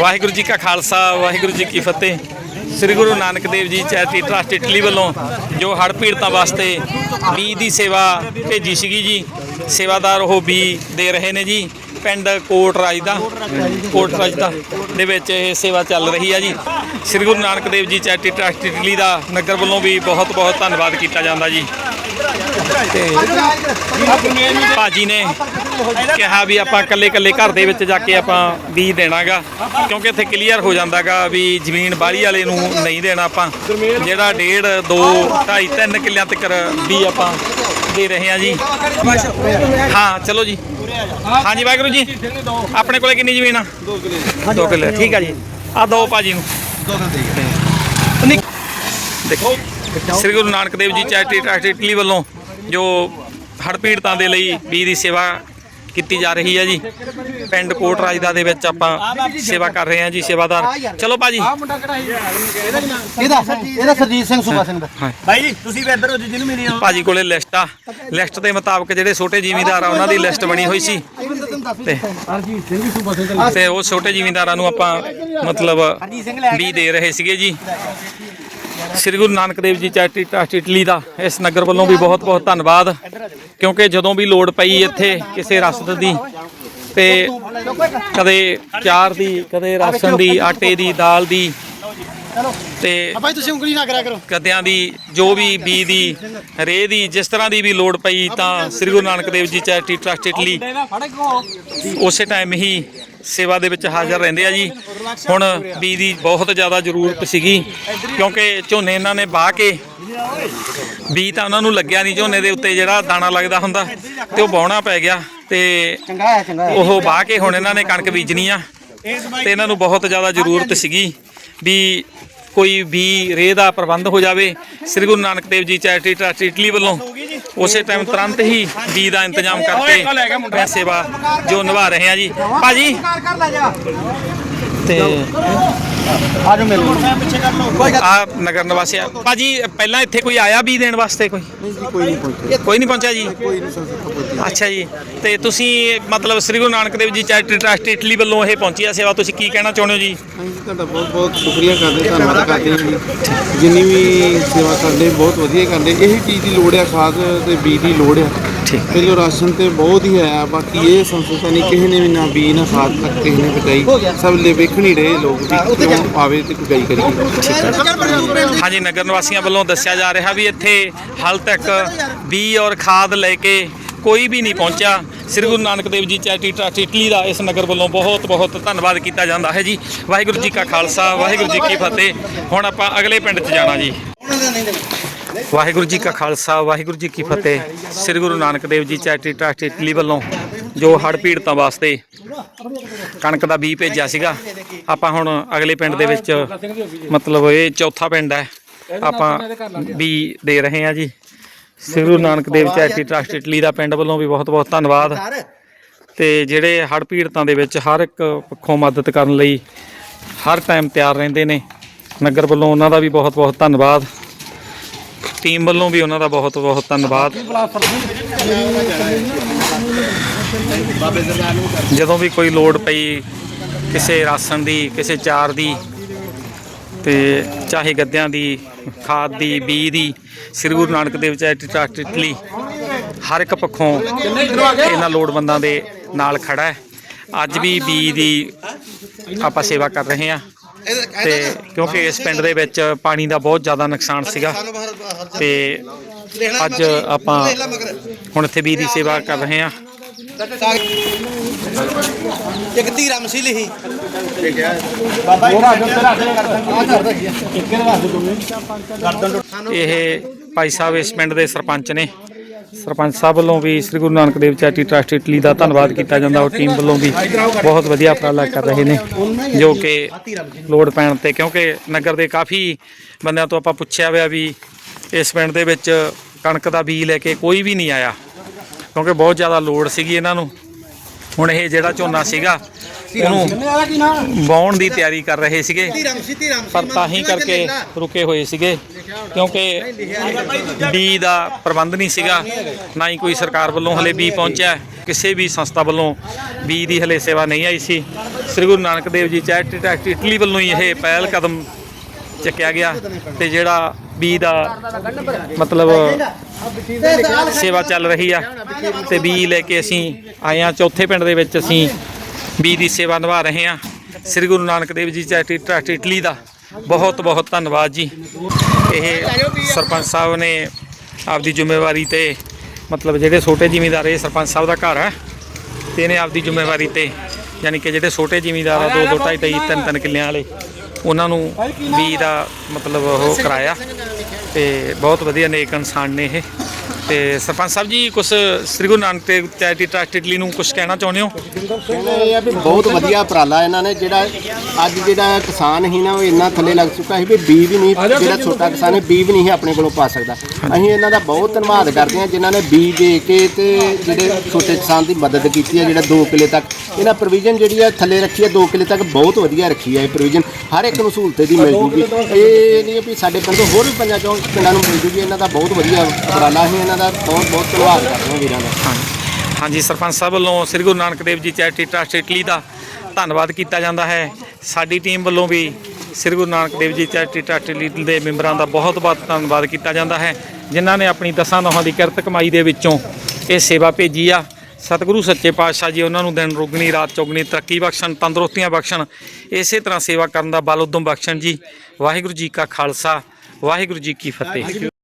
ਵਾਹਿਗੁਰੂ ਜੀ ਕਾ ਖਾਲਸਾ, ਵਾਹਿਗੁਰੂ ਜੀ ਕੀ ਫਤਿਹ। ਸ੍ਰੀ Guru Nanak Dev ji charity trust Italy ਵੱਲੋਂ ਜੋ ਹੜ੍ਹ ਪੀੜਤਾਂ ਵਾਸਤੇ ਬੀ ਦੀ ਸੇਵਾ ਭੇਜੀ ਸੀਗੀ ਜੀ, ਸੇਵਾਦਾਰ ਉਹ ਬੀ ਦੇ ਰਹੇ ਨੇ ਜੀ, ਪਿੰਡ ਕੋਟ ਰਾਜ ਦਾ, ਕੋਟ ਰਾਜ ਦਾ, ਦੇ ਵਿੱਚ ਇਹ ਸੇਵਾ ਚੱਲ ਰਹੀ ਆ ਜੀ। ਸ੍ਰੀ Guru Nanak Dev ji charity trust Italy ਦਾ ਨਗਰ ਵੱਲੋਂ ਵੀ ਬਹੁਤ ਬਹੁਤ ਧੰਨਵਾਦ ਕੀਤਾ ਜਾਂਦਾ ਜੀ। ਤੇ ਭਾਜੀ ਨੇ ਕਿਹਾ ਵੀ ਆਪਾਂ ਇਕੱਲੇ ਇਕੱਲੇ ਘਰ ਦੇ ਵਿੱਚ ਜਾ ਕੇ ਆਪਾਂ ਬੀਜ ਦੇਣਾਗਾ, ਕਿਉਂਕਿ ਇੱਥੇ ਕਲੀਅਰ ਹੋ ਜਾਂਦਾਗਾ ਵੀ ਜ਼ਮੀਨ ਬਾਹਰੀ ਵਾਲੇ ਨੂੰ ਨਹੀਂ ਦੇਣਾ ਆਪਾਂ। ਜਿਹੜਾ ਡੇਢ 2 2.5 3 ਕਿੱਲਿਆਂ ਤੱਕ ਵੀ ਆਪਾਂ ਦੇ ਰਹੇ ਹਾਂ ਜੀ। ਹਾਂ, ਚਲੋ ਜੀ। ਹਾਂਜੀ, ਵਾਹਿਗੁਰੂ ਜੀ। ਆਪਣੇ ਕੋਲੇ ਕਿੰਨੀ ਜ਼ਮੀਨ ਆ? 2 ਕਿੱਲੇ। 2 ਕਿੱਲੇ ਠੀਕ ਆ ਜੀ। ਆ ਦੋ ਭਾਜੀ ਨੂੰ। ਨਹੀਂ ਦੇਖੋ। ਸ੍ਰੀ Guru Nanak Dev ji charity trust Italy ਵੱਲੋਂ ਜੋ ਹੜ੍ਹ ਪੀੜਤਾਂ ਦੇ ਲਈ ਬੀ ਦੀ ਸੇਵਾ ਕੀਤੀ ਜਾ ਰਹੀ ਹੈ ਜੀ ਪਿੰਡ ਕੋਟ ਰਾਜਦਾ ਦੇ ਵਿੱਚ ਆਪਾਂ ਸੇਵਾ ਕਰ ਰਹੇ ਹਾਂ ਜੀ ਸੇਵਾਦਾਰ। ਚਲੋ ਭਾਜੀ। ਇਹਦਾ ਇਹਦਾ ਸਰਜੀਤ ਸਿੰਘ ਸੁਬਾ ਸਿੰਘ ਦਾ। ਭਾਈ ਜੀ ਤੁਸੀਂ ਵੀ ਇੱਧਰ ਹੋ ਜੀ ਜਿਹਨੂੰ ਮਿਲੀ ਹੋ ਭਾਜੀ ਕੋਲੇ ਲਿਸਟ ਆ। ਲਿਸਟ ਦੇ ਮੁਤਾਬਕ ਜਿਹੜੇ ਛੋਟੇ ਜ਼ਿਮੀਂਦਾਰ ਆ ਉਹਨਾਂ ਦੀ ਲਿਸਟ ਬਣੀ ਹੋਈ ਸੀ। ਤੇ ਸਰਜੀਤ ਸਿੰਘ ਸੁਬਾ ਸਿੰਘ ਤੇ ਉਹ ਛੋਟੇ ਜ਼ਿਮੀਂਦਾਰਾਂ ਨੂੰ ਆਪਾਂ ਮਤਲਬ ਵੀ ਦੇ ਰਹੇ ਸੀਗੇ ਜੀ। Shri Guru Nanak Dev ji charity trust Italy ਦਾ ਇਸ ਨਗਰ ਵੱਲੋਂ ਵੀ ਬਹੁਤ ਬਹੁਤ ਧੰਨਵਾਦ ਕਿਉਂਕਿ ਜਦੋਂ ਵੀ ਲੋੜ ਪਈ ਇੱਥੇ ਕਿਸੇ ਰਸਦ ਦੀ ਤੇ ਕਦੇ ਚਾਰ ਦੀ ਕਦੇ ਰਾਸ਼ਨ ਦੀ ਆਟੇ ਦੀ ਦਾਲ ਦੀ ਤੇ ਭਾਈ ਤੁਸੀਂ ਉਂਗਲੀ ਨਾ ਕਰਿਆ ਕਰੋ। ਕਦਿਆਂ ਦੀ ਜੋ ਵੀ ਬੀ ਦੀ ਰੇ ਦੀ ਜਿਸ ਤਰ੍ਹਾਂ ਦੀ ਵੀ ਲੋੜ ਪਈ ਤਾਂ ਸ੍ਰੀ Guru Nanak Dev ji charity trust Italy ਉਸੇ ਟਾਈਮ ਹੀ ਸੇਵਾ ਦੇ ਵਿੱਚ ਹਾਜ਼ਰ ਰਹਿੰਦੇ ਆ ਜੀ। ਹੁਣ ਬੀ ਦੀ ਬਹੁਤ ਜ਼ਿਆਦਾ ਜ਼ਰੂਰਤ ਸੀਗੀ ਕਿਉਂਕਿ ਝੋਨੇ ਇਹਨਾਂ ਨੇ ਵਾਹ ਕੇ ਬੀ ਤਾਂ ਉਹਨਾਂ ਨੂੰ ਲੱਗਿਆ ਨਹੀਂ ਝੋਨੇ ਦੇ ਉੱਤੇ ਜਿਹੜਾ ਦਾਣਾ ਲੱਗਦਾ ਹੁੰਦਾ ਤੇ ਉਹ ਵਾਹੁਣਾ ਪੈ ਗਿਆ ਤੇ ਉਹ ਵਾਹ ਕੇ ਹੁਣ ਇਹਨਾਂ ਨੇ ਕਣਕ ਬੀਜਣੀ ਆ ਤੇ ਇਹਨਾਂ ਨੂੰ ਬਹੁਤ ਜ਼ਿਆਦਾ ਜ਼ਰੂਰਤ ਸੀਗੀ ਵੀ ਕੋਈ ਵੀ ਰੇਹ ਦਾ ਪ੍ਰਬੰਧ ਹੋ ਜਾਵੇ ਸ੍ਰੀ Guru Nanak Dev ji charity trust Italy ਵੱਲੋਂ ਉਸੇ ਟਾਈਮ ਤੁਰੰਤ ਹੀ ਬੀ ਦਾ ਇੰਤਜ਼ਾਮ ਕਰਕੇ ਸੇਵਾ ਜੋ ਨਿਭਾ ਰਹੇ ਹਾਂ ਜੀ। ਭਾਜੀ। ਤੇ ਆ ਲਓ। ਕੋਈ ਆ ਨਗਰ ਨਿਵਾਸੀਆ ਭਾਜੀ ਪਹਿਲਾਂ ਇੱਥੇ ਕੋਈ ਆਇਆ ਬੀ ਦੇਣ ਵਾਸਤੇ ਕੋਈ? ਕੋਈ ਨਹੀਂ ਪਹੁੰਚਿਆ। ਕੋਈ ਨਹੀਂ ਪਹੁੰਚਿਆ ਜੀ? ਕੋਈ ਨਹੀਂ ਅੱਛਾ ਜੀ। ਤੇ ਤੁਸੀਂ ਮਤਲਬ ਸ੍ਰੀ Guru Nanak Dev ji charity trust Italy ਵੱਲੋਂ ਇਹ ਪਹੁੰਚੀ ਆ ਸੇਵਾ ਤੁਸੀਂ ਕੀ ਕਹਿਣਾ ਚਾਹੁੰਦੇ ਹੋ ਜੀ ਤੁਹਾਡਾ ਬਹੁਤ ਬਹੁਤ ਸ਼ੁਕਰੀਆ ਕਰਦੇ ਧੰਨਵਾਦ ਕਰਦੇ ਜੀ। ਜਿੰਨੀ ਵੀ ਸੇਵਾ ਕਰਦੇ ਬਹੁਤ ਵਧੀਆ ਕਰਦੇ। ਇਹੀ ਚੀਜ਼ ਦੀ ਲੋੜ ਆ ਖਾਦ ਤੇ ਬੀਜ ਦੀ ਲੋੜ ਆ। ਠੀਕ ਪਹਿਲੋ ਰਾਸ਼ਨ ਤੇ ਬਹੁਤ ਹੀ ਹੈ ਬਾਕੀ ਇਹ ਸੰਸਥਾ ਨਹੀਂ ਕਿਸੇ ਨੇ ਵੀ ਨਾ ਬੀਜ ਨਾ ਖਾਦ ਤੱਕ ਕਿਸੇ ਨੇ ਬਚਾਈ ਸਭ ਲੈ ਵੇਖਣ ਹੀ ਰਹੇ ਲੋਕ ਵੀ ਕਿਉਂ ਆਵੇ ਤੇ ਕੋਈ ਕਰੀਏ। ਹਾਂਜੀ ਨਗਰ ਨਿਵਾਸੀਆਂ ਵੱਲੋਂ ਦੱਸਿਆ ਜਾ ਰਿਹਾ ਵੀ ਇੱਥੇ ਹਾਲ ਤੱਕ ਬੀ ਔਰ ਖਾਦ ਲੈ ਕੇ ਕੋਈ ਵੀ ਨਹੀਂ ਪਹੁੰਚਿਆ। ਸ੍ਰੀ Guru Nanak Dev ji charity trust Italy ਦਾ ਇਸ ਨਗਰ ਵੱਲੋਂ ਬਹੁਤ ਬਹੁਤ ਧੰਨਵਾਦ ਕੀਤਾ ਜਾਂਦਾ ਹੈ ਜੀ। ਵਾਹਿਗੁਰੂ ਜੀ ਕਾ ਖਾਲਸਾ ਵਾਹਿਗੁਰੂ ਜੀ ਕੀ ਫਤਿਹ। ਹੁਣ ਆਪਾਂ ਅਗਲੇ ਪਿੰਡ 'ਚ ਜਾਣਾ ਜੀ। ਵਾਹਿਗੁਰੂ ਜੀ ਕਾ ਖਾਲਸਾ, ਵਾਹਿਗੁਰੂ ਜੀ ਕੀ ਫਤਿਹ। ਸ੍ਰੀ Guru Nanak Dev ji charity trust Italy ਵੱਲੋਂ ਜੋ ਹੜ੍ਹ ਪੀੜਤਾਂ ਵਾਸਤੇ ਕਣਕ ਦਾ ਬੀਜ ਭੇਜਿਆ ਸੀਗਾ, ਆਪਾਂ ਹੁਣ ਅਗਲੇ ਪਿੰਡ ਦੇ ਵਿੱਚ ਮਤਲਬ ਇਹ ਚੌਥਾ ਪਿੰਡ ਹੈ, ਆਪਾਂ ਵੀ ਦੇ ਰਹੇ ਹਾਂ ਜੀ। Shri Guru Nanak Dev charity trust Italy ਦਾ ਪਿੰਡ ਵੱਲੋਂ ਵੀ ਬਹੁਤ ਬਹੁਤ ਧੰਨਵਾਦ। ਤੇ ਜਿਹੜੇ ਹੜ੍ਹ ਪੀੜਤਾਂ ਦੇ ਵਿੱਚ ਹਰ ਇੱਕ ਪੱਖੋਂ ਮਦਦ ਕਰਨ ਲਈ ਹਰ ਟਾਈਮ ਤਿਆਰ ਰਹਿੰਦੇ ਨੇ, ਨਗਰ ਵੱਲੋਂ ਉਹਨਾਂ ਦਾ ਵੀ ਬਹੁਤ ਬਹੁਤ ਧੰਨਵਾਦ। ਟੀਮ ਵੱਲੋਂ ਵੀ ਉਹਨਾਂ ਦਾ ਬਹੁਤ ਬਹੁਤ ਧੰਨਵਾਦ। ਜਦੋਂ ਵੀ ਕੋਈ ਲੋੜ ਪਈ ਕਿਸੇ ਰਾਸ਼ਨ ਦੀ, ਕਿਸੇ ਚਾਰ ਦੀ, ਤੇ ਚਾਹੇ ਗੱਦਿਆਂ ਦੀ, ਖਾਦ ਦੀ ਬੀ ਦੀ, Shri Guru Nanak Dev charity trust Italy ਹਰ ਇੱਕ ਪੱਖੋਂ ਇਹਨਾਂ ਲੋੜਵੰਦਾਂ ਦੇ ਨਾਲ ਖੜਾ ਹੈ। ਅੱਜ ਵੀ ਬੀ ਦੀ ਆਪਾਂ ਸੇਵਾ ਕਰ ਰਹੇ ਹਾਂ। ਤੇ ਕਿਉਂਕਿ ਇਸ ਪਿੰਡ ਦੇ ਵਿੱਚ ਪਾਣੀ ਦਾ ਬਹੁਤ ਜ਼ਿਆਦਾ ਨੁਕਸਾਨ ਸੀਗਾ। ਤੇ ਅੱਜ ਆਪਾਂ ਹੁਣ ਇੱਥੇ ਬੀ ਦੀ ਸੇਵਾ ਕਰ ਰਹੇ ਹਾਂ। ਇੱਕ ਧੀਰਾ ਮਸੀਹ ਲਿਖੀ ਇਹ ਭਾਈ ਸਾਹਿਬ ਇਸ ਪਿੰਡ ਦੇ ਸਰਪੰਚ ਨੇ। ਸਰਪੰਚ ਸਾਹਿਬ ਵੱਲੋਂ ਵੀ Shri Guru Nanak Dev charity trust Italy ਦਾ ਧੰਨਵਾਦ ਕੀਤਾ ਜਾਂਦਾ ਉਹ ਟੀਮ ਵੱਲੋਂ ਵੀ ਬਹੁਤ ਵਧੀਆ ਉਪਰਾਲਾ ਕਰ ਰਹੇ ਨੇ, ਜੋ ਕਿ ਲੋੜ ਪੈਣ ਤੇ, ਕਿਉਂਕਿ ਨਗਰ ਦੇ ਕਾਫੀ ਬੰਦਿਆਂ ਤੋਂ ਆਪਾਂ ਪੁੱਛਿਆ ਹੋਇਆ ਵੀ ਇਸ ਪਿੰਡ ਦੇ ਵਿੱਚ ਕਣਕ ਦਾ ਬੀਜ ਲੈ ਕੇ ਕੋਈ ਵੀ ਨਹੀਂ ਆਇਆ, ਕਿਉਂਕਿ ਬਹੁਤ ਜ਼ਿਆਦਾ ਲੋੜ ਸੀਗੀ ਇਹਨਾਂ ਨੂੰ। ਹੁਣ ਇਹ ਜਿਹੜਾ ਝੋਨਾ ਸੀਗਾ, ਉਹਨੂੰ ਵਾਉਣ ਦੀ ਤਿਆਰੀ ਕਰ ਰਹੇ ਸੀਗੇ, ਪਰ ਤਾਂ ਹੀ ਕਰਕੇ ਰੁਕੇ ਹੋਏ ਸੀਗੇ। ਕਿਉਂਕਿ ਬੀ ਦਾ ਪ੍ਰਬੰਧ ਨਹੀਂ ਸੀਗਾ, ਨਾ ਹੀ ਕੋਈ ਸਰਕਾਰ ਵੱਲੋਂ ਹਲੇ ਬੀ ਪਹੁੰਚਿਆ, ਕਿਸੇ ਵੀ ਸੰਸਥਾ ਵੱਲੋਂ ਬੀ ਦੀ ਹਲੇ ਸੇਵਾ ਨਹੀਂ ਆਈ ਸੀ। ਸ੍ਰੀ Guru Nanak Dev ji charity trust Italy ਵੱਲੋਂ ਹੀ ਇਹ ਪਹਿਲ ਕਦਮ ਚੱਕਿਆ ਗਿਆ ਤੇ ਜਿਹੜਾ ਬੀ ਦਾ ਮਤਲਬ ਸੇਵਾ ਚੱਲ ਰਹੀ ਆ ਤੇ ਬੀ ਲੈ ਕੇ ਅਸੀਂ ਆਏ ਆ ਚੌਥੇ ਪਿੰਡ ਦੇ ਵਿੱਚ ਅਸੀਂ ਬੀ ਦੀ ਸੇਵਾ ਨਿਭਾ ਰਹੇ ਆ ਸ੍ਰੀ Guru Nanak Dev ji charity trust Italy ਦਾ ਬਹੁਤ ਬਹੁਤ ਧੰਨਵਾਦ ਜੀ। ਇਹ ਸਰਪੰਚ ਸਾਹਿਬ ਨੇ ਆਪਦੀ ਜ਼ਿੰਮੇਵਾਰੀ ਤੇ ਮਤਲਬ ਜਿਹੜੇ ਛੋਟੇ ਜ਼ਿਮੀਂਦਾਰ, ਇਹ ਸਰਪੰਚ ਸਾਹਿਬ ਦਾ ਘਰ ਹੈ। ਤੇ ਇਹਨੇ ਆਪਦੀ ਜ਼ਿੰਮੇਵਾਰੀ ਤੇ ਯਾਨੀ ਕਿ ਜਿਹੜੇ ਛੋਟੇ ਜ਼ਿਮੀਂਦਾਰ ਆ, ਦੋ ਦੋ, ਢਾਈ ਢਾਈ, ਤਿੰਨ ਤਿੰਨ ਕਿੱਲਿਆਂ ਵਾਲੇ, ਉਹਨਾਂ ਨੂੰ ਵੀ ਦਾ ਮਤਲਬ ਉਹ ਕਰਾਇਆ। ਤੇ ਬਹੁਤ ਵਧੀਆ ਨੇਕ ਇਨਸਾਨ ਨੇ ਇਹ। ਤੇ ਸਰਪੰਚ ਸਾਹਿਬ ਜੀ ਕੁਝ Shri Guru Nanak Dev charity trust Italy ਨੂੰ ਕੁਝ ਕਹਿਣਾ ਚਾਹੁੰਦੇ ਹੋ? ਇਹ ਆ ਵੀ ਬਹੁਤ ਵਧੀਆ ਉਪਰਾਲਾ ਇਹਨਾਂ ਨੇ, ਜਿਹੜਾ ਅੱਜ ਜਿਹੜਾ ਕਿਸਾਨ ਸੀ ਨਾ, ਉਹ ਇੰਨਾ ਥੱਲੇ ਲੱਗ ਚੁੱਕਾ ਸੀ ਵੀ ਬੀ ਵੀ ਨਹੀਂ, ਜਿਹੜਾ ਛੋਟਾ ਕਿਸਾਨ ਹੈ ਬੀ ਵੀ ਨਹੀਂ ਆਪਣੇ ਕੋਲੋਂ ਪਾ ਸਕਦਾ। ਅਸੀਂ ਇਹਨਾਂ ਦਾ ਬਹੁਤ ਧੰਨਵਾਦ ਕਰਦੇ ਹਾਂ, ਜਿਨ੍ਹਾਂ ਨੇ ਬੀ ਦੇ ਕੇ ਤੇ ਜਿਹੜੇ ਛੋਟੇ ਕਿਸਾਨ ਦੀ ਮਦਦ ਕੀਤੀ ਹੈ, ਜਿਹੜਾ 2 ਕਿੱਲੇ ਤੱਕ ਇਹਨਾਂ ਪ੍ਰੋਵੀਜ਼ਨ ਜਿਹੜੀ ਹੈ, ਥੱਲੇ ਰੱਖੀ ਹੈ 2 ਕਿੱਲੇ ਤੱਕ ਬਹੁਤ ਵਧੀਆ ਰੱਖੀ ਹੈ ਇਹ ਪ੍ਰੋਵੀਜ਼ਨ ਹਰ ਇੱਕ ਨੂੰ ਸਹੂਲਤ ਦੀ ਮਿਲ ਜੂਗੀ। ਇਹ ਨਹੀਂ ਹੈ ਵੀ ਸਾਡੇ ਪਿੰਡ ਹੋਰ ਵੀ ਪੰਜਾਂ ਚੋਂ ਪਿੰਡਾਂ ਨੂੰ ਮਿਲ ਜੂਗੀ, ਇਹਨਾਂ ਦਾ ਬਹੁਤ ਵਧੀਆ ਉਪਰਾਲਾ ਸੀ ਇਹਨਾਂ ਦਾ ਬਹੁਤ ਬਹੁਤ ਧੰਨਵਾਦ ਕਰਦੇ ਹਾਂ ਵੀਰਾਂ ਦਾ। ਹਾਂਜੀ। ਸਰਪੰਚ ਸਾਹਿਬ ਵੱਲੋਂ ਸ੍ਰੀ Guru Nanak Dev ji charity trust Italy ਦਾ ਧੰਨਵਾਦ ਕੀਤਾ ਜਾਂਦਾ ਹੈ। ਸਾਡੀ ਟੀਮ ਵੱਲੋਂ ਵੀ Shri Guru Nanak Dev ji charity trust Italy ਦੇ ਮੈਂਬਰਾਂ ਦਾ ਬਹੁਤ ਬਹੁਤ ਧੰਨਵਾਦ ਕੀਤਾ ਜਾਂਦਾ ਹੈ ਜਿਨ੍ਹਾਂ ਨੇ ਆਪਣੀ ਦਸਾਂ ਨੋਹਾਂ ਦੀ ਕਿਰਤ ਕਮਾਈ ਦੇ ਵਿੱਚੋਂ ਇਹ ਸੇਵਾ ਭੇਜੀ ਆ। ਸਤਿਗੁਰੂ ਸੱਚੇ ਪਾਤਸ਼ਾਹ ਜੀ ਉਹਨਾਂ ਨੂੰ ਦਿਨ ਰੋਗਣੀ ਰਾਤ ਚੌਗਣੀ ਤਰੱਕੀ ਬਖਸ਼ਣ ਤੰਦਰੁਸਤੀਆਂ ਬਖਸ਼ਣ ਇਸੇ ਤਰ੍ਹਾਂ ਸੇਵਾ ਕਰਨ ਦਾ ਬਲ ਉਦਮ ਬਖਸ਼ਣ ਜੀ। ਵਾਹਿਗੁਰੂ ਜੀ ਕਾ ਖਾਲਸਾ ਵਾਹਿਗੁਰੂ ਜੀ ਕੀ ਫਤਿਹ।